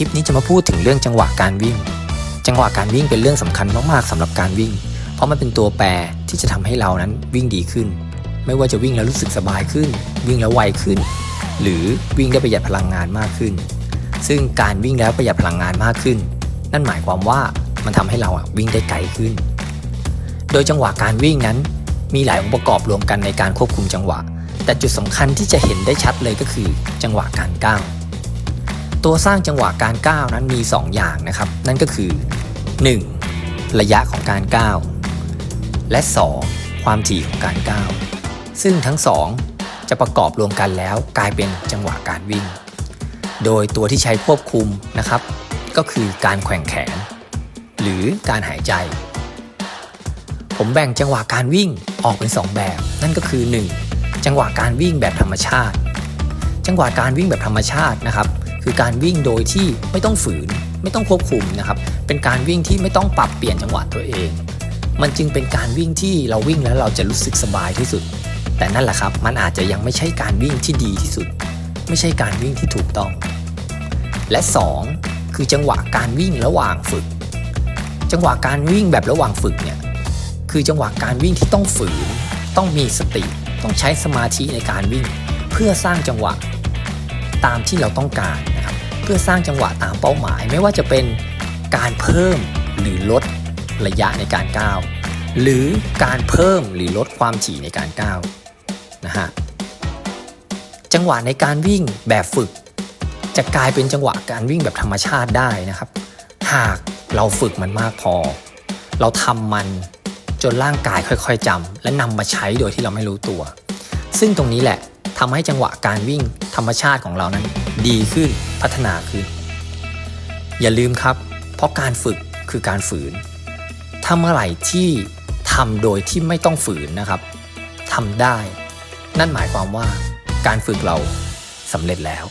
คลิปนี้จะมาพูดถึงเรื่องจังหวะการวิ่ง จังหวะการวิ่งเป็นเรื่องสำคัญมากๆสำหรับการวิ่ง เพราะมันเป็นตัวแปรที่จะทำให้เรานั้นวิ่งดีขึ้น ไม่ว่าจะวิ่งแล้วรู้สึกสบายขึ้น วิ่งแล้วไวขึ้น หรือวิ่งได้ประหยัดพลังงานมากขึ้น ซึ่งการวิ่งแล้วประหยัดพลังงานมากขึ้น นั่นหมายความว่ามันทำให้เราวิ่งได้ไกลขึ้น โดยจังหวะการวิ่งนั้น มีหลายองค์ประกอบรวมกันในการควบคุมจังหวะ แต่จุดสำคัญที่จะเห็นได้ชัดเลยก็คือ จังหวะการก้าว ตัวสร้างจังหวะการก้าวนั้นมี 2 อย่างนะครับ นั่นก็คือ 1. ระยะของการก้าว และ 2. ความถี่ของการก้าว ซึ่งทั้ง 2 จะประกอบรวมกันแล้วกลายเป็นจังหวะการวิ่ง โดยตัวที่ใช้ควบคุมนะครับ ก็คือการแข่งแขน หรือการหายใจ ผมแบ่งจังหวะการวิ่งออกเป็น 2 แบบ นั่นก็คือ 1. จังหวะการวิ่งแบบธรรมชาติ จังหวะการวิ่งแบบธรรมชาตินะครับ คือการวิ่งโดยที่ไม่ต้องฝืน ไม่ต้องควบคุมนะครับ เป็นการวิ่งที่ไม่ต้องปรับเปลี่ยนจังหวะตัวเอง มันจึงเป็นการวิ่งที่เราวิ่งแล้วเราจะรู้สึกสบายที่สุด แต่นั่นแหละครับ มันอาจจะยังไม่ใช่การวิ่งที่ดีที่สุด ไม่ใช่การวิ่งที่ถูกต้อง และ 2 คือจังหวะการวิ่งระหว่างฝึก จังหวะการวิ่งแบบระหว่างฝึกเนี่ยคือจังหวะการวิ่งที่ต้องฝืน ต้องมีสติ ต้องใช้สมาธิในการวิ่ง เพื่อสร้างจังหวะ ตามที่เราต้องการน พื่อสร้างจังหวะตามเป้าหมาย ไม่ว่าจะเป็นการเพิ่มหรือลดระยะในการก้าวหรือการเพิ่มหรือลดความถี่ในการก้าวนะฮะจังหวะในการวิ่งแบบฝึก จะกลายเป็นจังหวะการวิ่งแบบธรรมชาติได้นะครับ หากเราฝึกมันมากพอ เราทำมันจนร่างกายค่อยๆจำและนำมาใช้โดยที่เราไม่รู้ตัว ซึ่งตรงนี้แหละ ทำให้จังหวะการวิ่งธรรมชาติของเรานั้น ดีขึ้นพัฒนาขึ้น อย่าลืมครับ เพราะการฝึกคือการฝืนถ้าเมื่อไหร่ที่ทำโดยที่ไม่ต้องฝืนนะครับทำได้ นั่นหมายความว่าการฝึกเราสำเร็จแล้ว